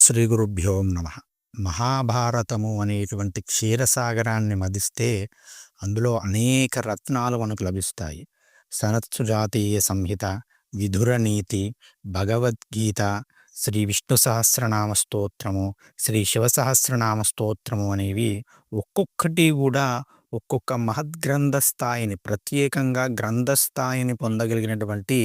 శ్రీ గురుభ్యో నమ. మహాభారతము అనేటువంటి క్షీరసాగరాన్ని మదిస్తే అందులో అనేక రత్నాలు మనకు లభిస్తాయి. సనత్సు జాతీయ సంహిత విధుర నీతి భగవద్గీత శ్రీ విష్ణు సహస్రనామ స్తోత్రము శ్రీ శివ సహస్రనామ స్తోత్రము అనేవి ఒక్కొక్కటి కూడా ఒక్కొక్క మహద్గ్రంథ స్థాయిని ప్రత్యేకంగా గ్రంథ స్థాయిని పొందగలిగినటువంటి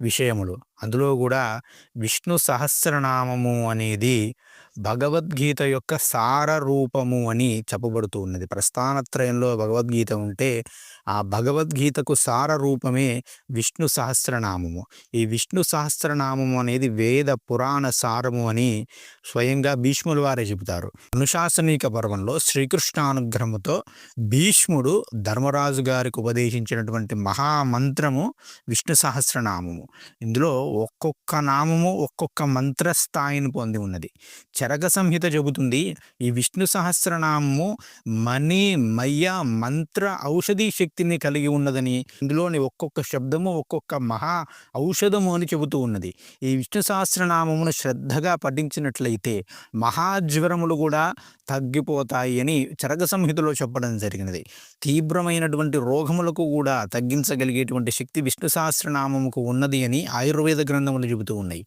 విషయములు. అందులో కూడా విష్ణు సహస్రనామము అనేది భగవద్గీత యొక్క సార రూపము అని చెప్పబడుతూ ఉన్నది. ప్రస్థానత్రయంలో భగవద్గీత ఉంటే ఆ భగవద్గీతకు సార రూపమే విష్ణు సహస్రనామము. ఈ విష్ణు సహస్రనామము అనేది వేద పురాణ సారము అని స్వయంగా భీష్ముల వారే చెబుతారు. అనుశాసనిక పర్వంలో శ్రీకృష్ణానుగ్రహముతో భీష్ముడు ధర్మరాజు గారికి ఉపదేశించినటువంటి మహామంత్రము విష్ణు సహస్రనామము. ఇందులో ఒక్కొక్క నామము ఒక్కొక్క మంత్ర స్థాయిని పొంది ఉన్నది. చరక సంహిత చెబుతుంది ఈ విష్ణు సహస్రనామము మణి మయ్య మంత్ర ఔషధి శక్తిని కలిగి ఉన్నదని ఇందులోని ఒక్కొక్క శబ్దము ఒక్కొక్క మహా ఔషధము అని చెబుతూ ఉన్నది. ఈ విష్ణు సహస్రనామమును శ్రద్ధగా పఠించినట్లయితే మహాజ్వరములు కూడా తగ్గిపోతాయి అని చరక సంహితలో చెప్పడం జరిగినది. తీవ్రమైనటువంటి రోగములకు కూడా తగ్గించగలిగేటువంటి శక్తి విష్ణు సహస్రనామముకు ఉన్నది అని ఆయుర్వేద గ్రంథములు చెబుతూ ఉన్నాయి.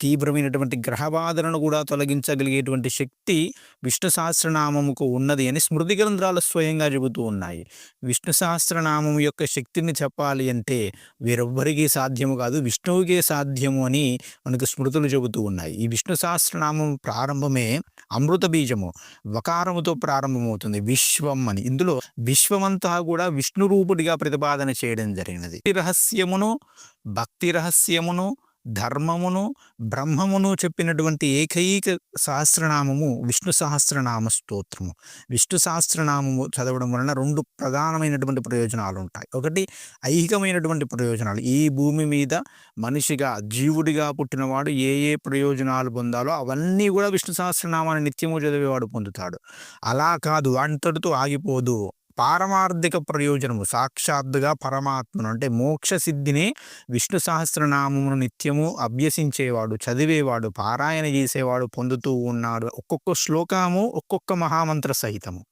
తీవ్రమైనటువంటి గ్రహబాధలను కూడా తొలగించగలిగేటువంటి శక్తి విష్ణు సహస్రనామముకు ఉన్నది అని స్మృతి గ్రంథాలు స్వయంగా చెబుతూ ఉన్నాయి. విష్ణు సహస్రనామము యొక్క శక్తిని చెప్పాలి అంటే వీరెవ్వరికీ సాధ్యము కాదు విష్ణువుకే సాధ్యము అని మనకు స్మృతులు చెబుతూ ఉన్నాయి. ఈ విష్ణు సహస్రనామం ప్రారంభమే అమృత బీజము వకారముతో ప్రారంభమవుతుంది. విశ్వం అని. ఇందులో విశ్వమంతా కూడా విష్ణు రూపుడిగా ప్రతిపాదన చేయడం జరిగినది. రహస్యమును భక్తి రహస్యమును ధర్మమును బ్రహ్మమును చెప్పినటువంటి ఏకైక సహస్రనామము విష్ణు సహస్రనామ స్తోత్రము. విష్ణు సహస్రనామము చదవడం వలన రెండు ప్రధానమైనటువంటి ప్రయోజనాలు ఉంటాయి ఒకటి ఐహికమైనటువంటి ప్రయోజనాలు. ఈ భూమి మీద మనిషిగా జీవుడిగా పుట్టినవాడు ఏ ఏ ప్రయోజనాలు పొందాలో అవన్నీ కూడా విష్ణు సహస్రనామాన్ని నిత్యము చదివేవాడు పొందుతాడు. అలా కాదు అంతటితో ఆగిపోదు. పారమార్థిక ప్రయోజనము సాక్షాత్తుగా పరమాత్మను అంటే మోక్ష సిద్ధిని విష్ణు సహస్రనామమును నిత్యము అభ్యసించేవాడు చదివేవాడు పారాయణ చేసేవాడు పొందుతూ ఉన్నాడు ఒక్కొక్క శ్లోకము ఒక్కొక్క మహామంత్ర సహితము.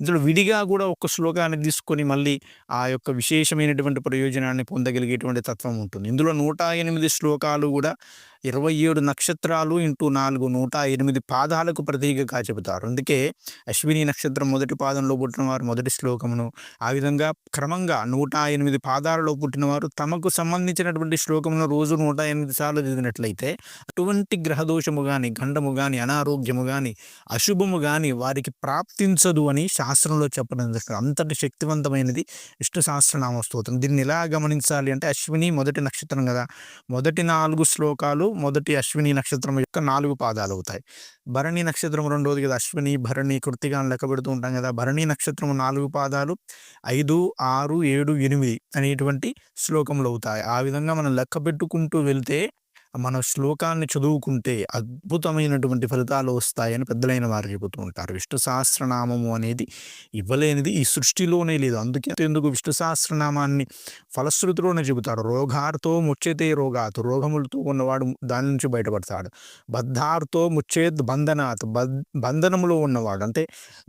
ఇందులో విడిగా కూడా ఒక్క శ్లోకాన్ని తీసుకొని మళ్ళీ ఆ యొక్క విశేషమైనటువంటి ప్రయోజనాన్ని పొందగలిగేటువంటి తత్వం ఉంటుంది. ఇందులో నూట ఎనిమిది శ్లోకాలు కూడా ఇరవై ఏడు నక్షత్రాలు ఇంటూ నాలుగు నూట ఎనిమిది పాదాలకు ప్రతీకగా చెబుతారు. అందుకే అశ్విని నక్షత్రం మొదటి పాదంలో పుట్టినవారు మొదటి శ్లోకమును. ఆ విధంగా క్రమంగా నూట ఎనిమిది పాదాలలో పుట్టినవారు తమకు సంబంధించినటువంటి శ్లోకమును రోజు నూట ఎనిమిది సార్లు చదివినట్లయితే అటువంటి గ్రహదోషము కానీ గండము కానీ అనారోగ్యము కానీ అశుభము కానీ వారికి ప్రాప్తించదు అని శాస్త్రంలో చెప్పడం అంతటి శక్తివంతమైనది విష్ణు సహస్రనామ స్తోత్రం. దీన్ని ఎలా గమనించాలి అంటే అశ్విని మొదటి నక్షత్రం కదా. మొదటి నాలుగు శ్లోకాలు మొదటి అశ్విని నక్షత్రం యొక్క నాలుగు పాదాలు అవుతాయి. భరణి నక్షత్రం రెండోది కదా అశ్విని భరణి కృతిగా లెక్క పెడుతూ ఉంటాం కదా. భరణి నక్షత్రం నాలుగు పాదాలు ఐదు ఆరు ఏడు ఎనిమిది అనేటువంటి శ్లోకములు అవుతాయి. ఆ విధంగా మనం లెక్క పెట్టుకుంటూ వెళ్తే మన శ్లోకాన్ని చదువుకుంటే అద్భుతమైనటువంటి ఫలితాలు వస్తాయని పెద్దలైన వారు చెబుతూ ఉంటారు. విష్ణు సహస్రనామము అనేది ఇవ్వలేనిది ఈ సృష్టిలోనే లేదు. అందుకే ఎందుకు విష్ణు సహస్రనామాన్ని ఫలశ్రుతిలోనే చెబుతారు. రోగార్తో ముచ్చేతే రోగాత్ రోగములతో ఉన్నవాడు దాని నుంచి బయటపడతాడు. బద్ధార్తో ముచ్చేత్ బంధనాత్ బంధనములో ఉన్నవాడు అంటే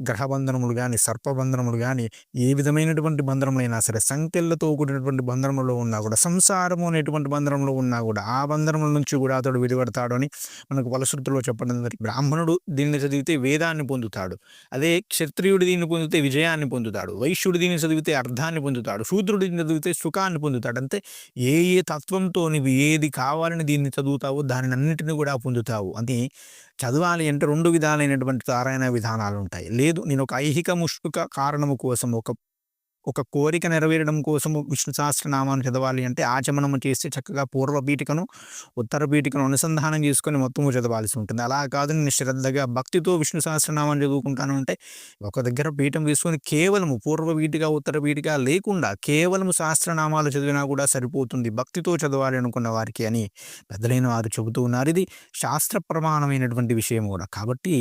గ్రహబంధనములు కానీ సర్పబంధనములు కానీ ఏ విధమైనటువంటి బంధనములైనా సరే సంఖ్యలతో కూడినటువంటి బంధనములో ఉన్నా కూడా సంసారము అనేటువంటి బంధనంలో ఉన్నా కూడా ఆ బంధనముల నుంచి కూడా అతడు విడిపడతాడు అని మనకు ఫలశ్రుతిలో చెప్పడం జరిగింది బ్రాహ్మణుడు దీన్ని చదివితే వేదాన్ని పొందుతాడు. అదే క్షత్రియుడు దీన్ని పొందితే విజయాన్ని పొందుతాడు. వైశ్యుడు దీన్ని చదివితే అర్థాన్ని పొందుతాడు. శూద్రుడు దీన్ని చదివితే సుఖాన్ని పొందుతాడు. అంటే ఏ ఏ తత్వంతో నువ్వు ఏది కావాలని దీన్ని చదువుతావో దానిని అన్నింటినీ కూడా పొందుతావు. అని చదవాలి అంటే రెండు విధాలైనటువంటి తారాయణ విధానాలు ఉంటాయి. లేదు నేను ఒక ఐహిక ముష్క కారణము కోసం ఒక ఒక కోరిక నెరవేరడం కోసము విష్ణు సహస్రనామాన్ని చదవాలి అంటే ఆచమనము చేస్తే చక్కగా పూర్వ పీఠికను ఉత్తర పీఠికను అనుసంధానం చేసుకొని మొత్తము చదవాల్సి ఉంటుంది. అలా కాదు నేను శ్రద్ధగా భక్తితో విష్ణు సహస్రనామాన్ని చదువుకుంటాను అంటే ఒక దగ్గర పీఠం తీసుకొని కేవలము పూర్వ పీఠిక ఉత్తర పీఠిక లేకుండా కేవలము సహస్రనామాలు చదివినా కూడా సరిపోతుంది. భక్తితో చదవాలి అనుకున్న వారికి అని పెద్దలైన వారు చెబుతూ ఉన్నారు. ఇది శాస్త్ర ప్రమాణమైనటువంటి విషయం కూడా. కాబట్టి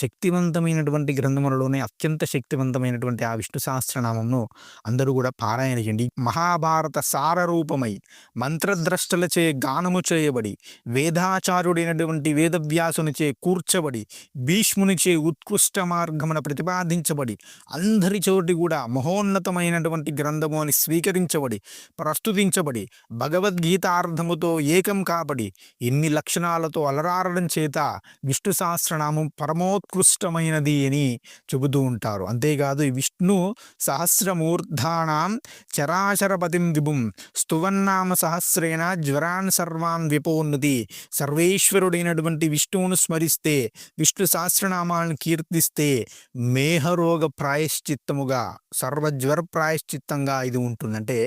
శక్తివంతమైనటువంటి గ్రంథములలోనే అత్యంత శక్తివంతమైనటువంటి ఆ విష్ణు సహస్రనామంను అందరూ కూడా పారాయణ చేయండి. మహాభారత సారరూపమై మంత్రద్రష్టలచే గానము చేయబడి వేదాచార్యుడైనటువంటి వేదవ్యాసునిచే కూర్చబడి భీష్మునిచే ఉత్కృష్ట మార్గమున ప్రతిపాదించబడి అందరి చోటి కూడా మహోన్నతమైనటువంటి గ్రంథము అని స్వీకరించబడి ప్రస్తుతించబడి భగవద్గీతార్థముతో ఏకం కాబడి ఇన్ని లక్షణాలతో అలరారడం చేత విష్ణు సహస్రనామం పరమోత్కృష్టమైనది అని చెబుతూ ఉంటారు. అంతేకాదు విష్ణు సహస్రము మూర్ధానాం చరాచరపతిం విభుం స్తువన్నామ సహస్రేణ జ్వరాన్ సర్వాన్ విపోన్నతి సర్వేశ్వరుడైనటువంటి విష్ణువును స్మరిస్తే విష్ణు సహస్రనామాలను కీర్తిస్తే మేహరోగ ప్రాయశ్చిత్తముగా సర్వజ్వర ప్రాయశ్చిత్తంగా ఇది ఉంటుందంటే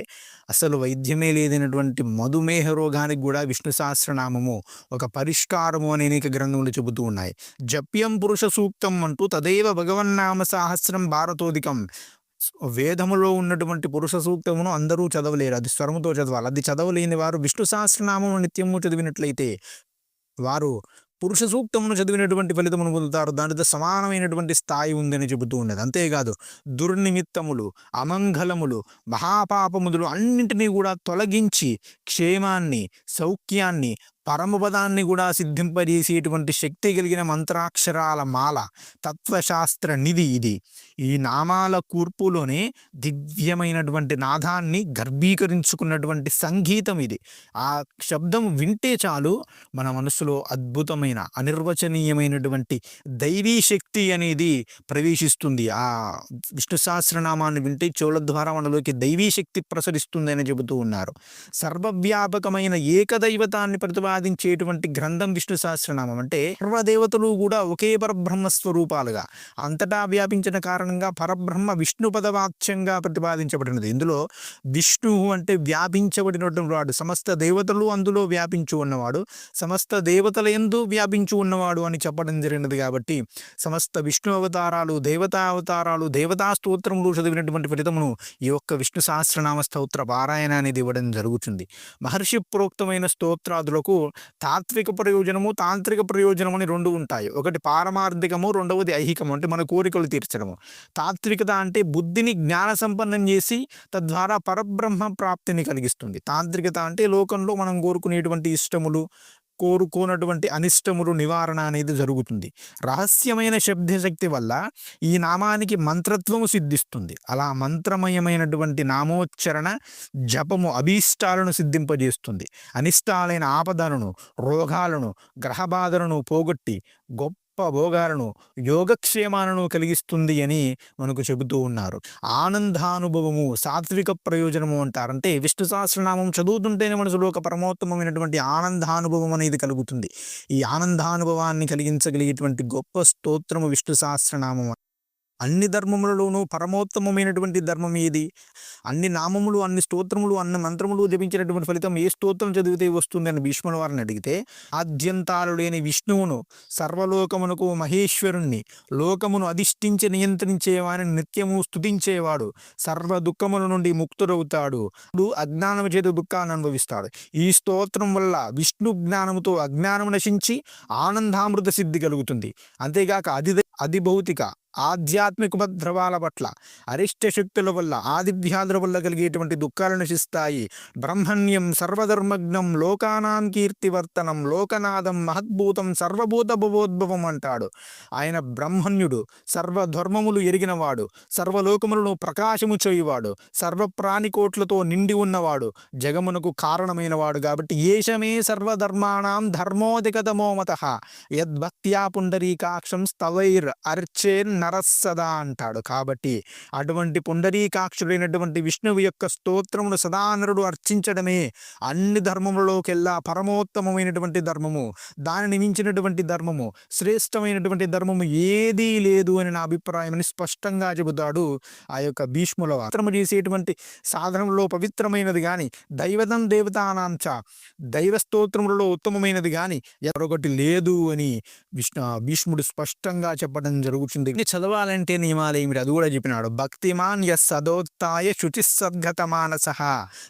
అసలు వైద్యమే లేదైనటువంటి మధుమేహ రోగానికి కూడా విష్ణు సహస్రనామము ఒక పరిష్కారము అని అనేక గ్రంథములు చెబుతూ ఉన్నాయి. జప్యం పురుష సూక్తం అంటూ తదేవ భగవన్నామ సహస్రం భారతోదికం. వేదములో ఉన్నటువంటి పురుష సూక్తమును అందరూ చదవలేరు. అది స్వరముతో చదవాలి. అది చదవలేని వారు విష్ణు సహస్రనామము నిత్యము చదివినట్లయితే వారు పురుష సూక్తమును చదివినటువంటి ఫలితమును పొందుతారు. దానితో సమానమైనటువంటి స్థాయి ఉందని చెబుతూ ఉన్నది. అంతేకాదు దుర్నిమిత్తములు అమంగళములు మహాపాపములు అన్నింటినీ కూడా తొలగించి క్షేమాన్ని సౌఖ్యాన్ని పరమపదాన్ని కూడా సిద్ధింపజేసేటువంటి శక్తి కలిగిన మంత్రాక్షరాల మాల తత్వశాస్త్ర నిధి ఇది. ఈ నామాల కూర్పులోనే దివ్యమైనటువంటి నాదాన్ని గర్భీకరించుకున్నటువంటి సంగీతం ఇది. ఆ శబ్దం వింటే చాలు మన మనసులో అద్భుతమైన అనిర్వచనీయమైనటువంటి దైవీ శక్తి అనేది ప్రవేశిస్తుంది. ఆ విష్ణు సహస్రనామాన్ని వింటే చెవుల ద్వారా మనలోకి దైవీ శక్తి ప్రసరిస్తుంది అని చెబుతూ ఉన్నారు. సర్వవ్యాపకమైన ఏకదైవతాన్ని ప్రతిపాదించేటువంటి గ్రంథం విష్ణు సహస్రనామం. అంటే సర్వదేవతలు కూడా ఒకే పరబ్రహ్మ స్వరూపాలుగా. అంతటా వ్యాపించిన కారణంగా పరబ్రహ్మ విష్ణు పదవాక్యంగా ప్రతిపాదించబడినది. ఇందులో విష్ణువు అంటే వ్యాపించబడినటువంటి వాడు. సమస్త దేవతలు అందులో వ్యాపించి ఉన్నవాడు. సమస్త దేవతల ఎందు వ్యాపించి ఉన్నవాడు అని చెప్పడం జరిగినది కాబట్టి సమస్త విష్ణు అవతారాలు దేవతా అవతారాలు దేవతా స్తోత్రములు చదివినటువంటి ఫలితమును ఈ యొక్క విష్ణు సహస్రనామ స్తోత్ర పారాయణ అనేది ఇవ్వడం జరుగుతుంది. మహర్షి ప్రోక్తమైన స్తోత్రాదులకు తాత్విక ప్రయోజనము తాంత్రిక ప్రయోజనం అని రెండు ఉంటాయి. ఒకటి పారమార్థికము రెండవది ఐహికము అంటే మన కోరికలు తీర్చడము. తాత్వికత అంటే బుద్ధిని జ్ఞాన సంపన్నం చేసి తద్వారా పరబ్రహ్మ ప్రాప్తిని కలిగిస్తుంది. తాంత్రికత అంటే లోకంలో మనం కోరుకునేటువంటి ఇష్టములు కోరుకోనటువంటి అనిష్టములు నివారణ అనేది జరుగుతుంది. రహస్యమైన శబ్దశక్తి వల్ల ఈ నామానికి మంత్రత్వము సిద్ధిస్తుంది. అలా మంత్రమయమైనటువంటి నామోచ్చరణ జపము అభీష్టాలను సిద్ధింపజేస్తుంది. అనిష్టాలైన ఆపదలను రోగాలను గ్రహబాధలను పోగొట్టి గొప్ప భోగాలను యోగక్షేమాలను కలిగిస్తుంది అని మనకు చెబుతూ ఉన్నారు. ఆనందానుభవము సాత్విక ప్రయోజనము అంటారు. అంటే విష్ణు సహస్రనామం చదువుతుంటేనే మనసులో ఒక పరమోత్తమమైనటువంటి ఆనందానుభవం అనేది కలుగుతుంది. ఈ ఆనందానుభవాన్ని కలిగించగలిగేటువంటి గొప్ప స్తోత్రము విష్ణు సహస్రనామం అన్ని ధర్మములలోనూ పరమోత్తమమైనటువంటి ధర్మం ఏది? అన్ని నామములు అన్ని స్తోత్రములు అన్ని మంత్రములు జపించినటువంటి ఫలితం ఏ స్తోత్రం చదివితే వస్తుంది అని భీష్ముల వారిని అడిగితే ఆద్యంతాలు లేని విష్ణువును సర్వలోకమునకు మహేశ్వరుణ్ణి లోకమును అధిష్ఠించి నియంత్రించేవాని నిత్యము స్తుతించేవాడు సర్వ దుఃఖముల నుండి ముక్తుడవుతాడు అజ్ఞానం అజ్ఞానము చేత దుఃఖాన్ని అనుభవిస్తాడు. ఈ స్తోత్రం వల్ల విష్ణు జ్ఞానముతో అజ్ఞానం నశించి ఆనందామృత సిద్ధి కలుగుతుంది. అంతేగాక అది అది భౌతిక ఆధ్యాత్మిక ఉపద్రవాల పట్ల అరిష్ట శక్తుల వల్ల ఆదివ్యాధుల వల్ల కలిగేటువంటి దుఃఖాలు నశిస్తాయి బ్రహ్మణ్యం సర్వధర్మజ్ఞం లోకానాం కీర్తివర్తనం లోకనాదం మహద్భూతం సర్వభూత భవోద్భవం అంటాడు. ఆయన బ్రహ్మణ్యుడు సర్వధర్మములు ఎరిగినవాడు సర్వలోకములను ప్రకాశము చేయువాడు సర్వప్రాణికోట్లతో నిండి ఉన్నవాడు జగమునకు కారణమైనవాడు కాబట్టి ఏషమే సర్వధర్మాణం ధర్మోధిగతమోమత యద్భక్త్యా పుండరీకాక్షం స్తవైర్ అర్చే నరస్సదా అంటాడు. కాబట్టి అటువంటి పుండరీకాక్షుడైనటువంటి విష్ణువు యొక్క స్తోత్రమును సదానరుడు అర్చించడమే అన్ని ధర్మములలోకెల్లా పరమోత్తమమైనటువంటి ధర్మము. దానిని మించినటువంటి ధర్మము శ్రేష్టమైనటువంటి ధర్మము ఏదీ లేదు అని నా అభిప్రాయం అని స్పష్టంగా చెబుతాడు ఆ యొక్క భీష్ముల మాత్రము చేసేటువంటి సాధనంలో పవిత్రమైనది కానీ దైవతం దేవతానాంచ దైవ స్తోత్రములలో ఉత్తమమైనది కానీ మరొకటి లేదు అని విష్ణు భీష్ముడు స్పష్టంగా చెప్పడం జరుగుతుంది. ఇది చదవాలంటే నియమాలు ఏమిటి? అది కూడా చెప్పినాడు. భక్తిమాన్ యస్ సదోత్తాయ శుచి సద్గత మానస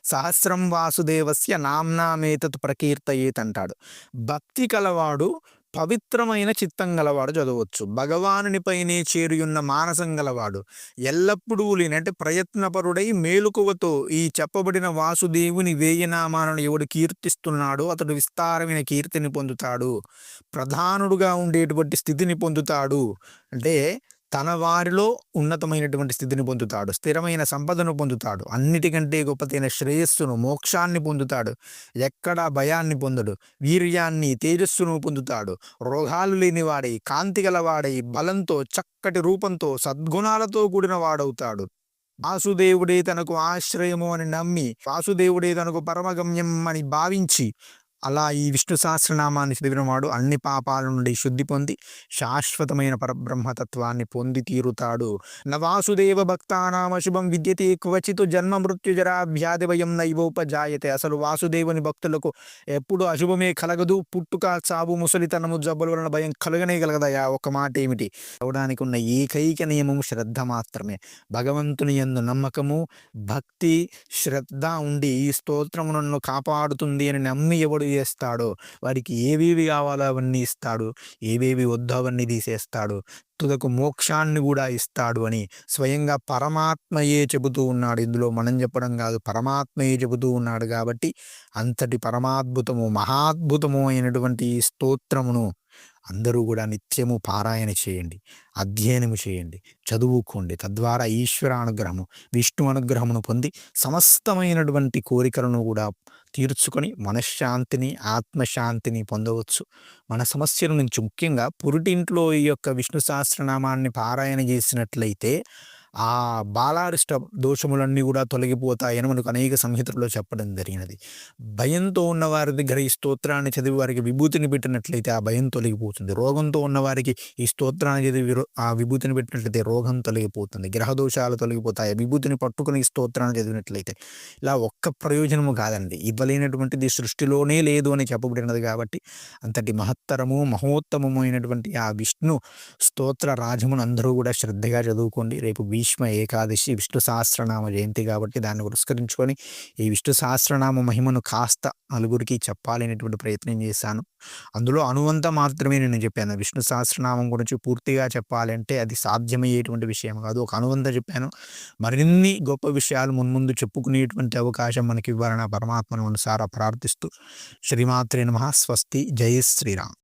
సహస్రం వాసుదేవస్య నామ్నామేతత్ ప్రకీర్తయేత్ అంటాడు. భక్తి కలవాడు పవిత్రమైన చిత్తం గలవాడు చదవచ్చు. భగవానునిపైనే చేరియున్న మానసం గలవాడు ఎల్లప్పుడూ లేనంటే ప్రయత్నపరుడై మేలుకువతో ఈ చెప్పబడిన వాసుదేవుని వేయనామాలను ఎవడు కీర్తిస్తున్నాడో అతడు విస్తారమైన కీర్తిని పొందుతాడు. ప్రధానుడుగా ఉండేటువంటి స్థితిని పొందుతాడు. అంటే తన వారిలో ఉన్నతమైనటువంటి స్థితిని పొందుతాడు స్థిరమైన సంపదను పొందుతాడు అన్నిటికంటే గొప్పతైన శ్రేయస్సును మోక్షాన్ని పొందుతాడు ఎక్కడ భయాన్ని పొందడు వీర్యాన్ని తేజస్సును పొందుతాడు రోగాలు లేనివాడై కాంతి గలవాడై బలంతో చక్కటి రూపంతో సద్గుణాలతో కూడిన వాడవుతాడు. వాసుదేవుడే తనకు ఆశ్రయము అని నమ్మి వాసుదేవుడే తనకు పరమగమ్యం అని భావించి అలా ఈ విష్ణు సహస్రనామాన్ని చదివినవాడు అన్ని పాపాల నుండి శుద్ధి పొంది శాశ్వతమైన పరబ్రహ్మతత్వాన్ని పొంది తీరుతాడు. నవాసుదేవ భక్తానామ శుభం విద్యతే క్వచితు జన్మ మృత్యుజరా వ్యాధి భయం నైవోపజాయతే. అసలు వాసుదేవుని భక్తులకు ఎప్పుడు అశుభమే కలగదు. పుట్టుక చావు ముసలితనము జబ్బుల వలన భయం కలగనే కలగదయా? ఒక మాట ఏమిటి? అవడానికి ఉన్న ఏకైక నియమం శ్రద్ధ మాత్రమే. భగవంతుని ఎందు నమ్మకము భక్తి శ్రద్ధ ఉండి ఈ స్తోత్రము నన్ను కాపాడుతుంది అని నమ్మి ఎవడు చేస్తాడో వారికి ఏవేవి కావాలో అవన్నీ ఇస్తాడు ఏవేవి వద్దో అవన్నీ తీసేస్తాడు తుదకు మోక్షాన్ని కూడా ఇస్తాడు అని స్వయంగా పరమాత్మయే చెబుతూ ఉన్నాడు. ఇందులో మనం చెప్పడం కాదు పరమాత్మయే చెబుతూ ఉన్నాడు కాబట్టి అంతటి పరమాద్భుతము మహాద్భుతము అయినటువంటి ఈ స్తోత్రమును అందరూ కూడా నిత్యము పారాయణ చేయండి అధ్యయనము చేయండి చదువుకోండి. తద్వారా ఈశ్వర అనుగ్రహము విష్ణు అనుగ్రహమును పొంది సమస్తమైనటువంటి కోరికలను కూడా తీర్చుకొని మనశ్శాంతిని ఆత్మశాంతిని పొందవచ్చు. మన సమస్యల నుంచి ముఖ్యంగా పురిటింట్లో ఈ యొక్క విష్ణు సహస్రనామాన్ని పారాయణ చేసినట్లయితే ఆ బాలారిష్ట దోషములన్నీ కూడా తొలగిపోతాయని మనకు అనేక సంహితల్లో చెప్పడం జరిగినది. భయంతో ఉన్నవారి దగ్గర ఈ స్తోత్రాన్ని చదివి వారికి విభూతిని పెట్టినట్లయితే ఆ భయం తొలగిపోతుంది. రోగంతో ఉన్నవారికి ఈ స్తోత్రాన్ని చదివి ఆ విభూతిని పెట్టినట్లయితే రోగం తొలగిపోతుంది. గ్రహ దోషాలు తొలగిపోతాయి. విభూతిని పట్టుకుని ఈ స్తోత్రాన్ని చదివినట్లయితే ఇలా ఒక్క ప్రయోజనము కాదండి. ఇవ్వలేనటువంటిది సృష్టిలోనే లేదు అని చెప్పబడినది కాబట్టి అంతటి మహత్తరము మహోత్తమము అయినటువంటి ఆ విష్ణు స్తోత్ర రాజమును అందరూ కూడా శ్రద్ధగా చదువుకోండి. రేపు భీష్మ ఏకాదశి విష్ణు సహస్రనామ జయంతి కాబట్టి దాన్ని పురస్కరించుకొని ఈ విష్ణు సహస్రనామ మహిమను కాస్త నలుగురికి చెప్పాలనేటువంటి ప్రయత్నం చేశాను. అందులో అనువంత మాత్రమే నేను చెప్పాను. విష్ణు సహస్రనామం గురించి పూర్తిగా చెప్పాలంటే అది సాధ్యమయ్యేటువంటి విషయం కాదు. ఒక అనువంత చెప్పాను. మరిన్ని గొప్ప విషయాలు మున్ముందు చెప్పుకునేటువంటి అవకాశం మనకి ఇవ్వాలని పరమాత్మను అనుసార ప్రార్థిస్తూ శ్రీమాత్రే నమ. స్వస్తి. జయ శ్రీరామ్.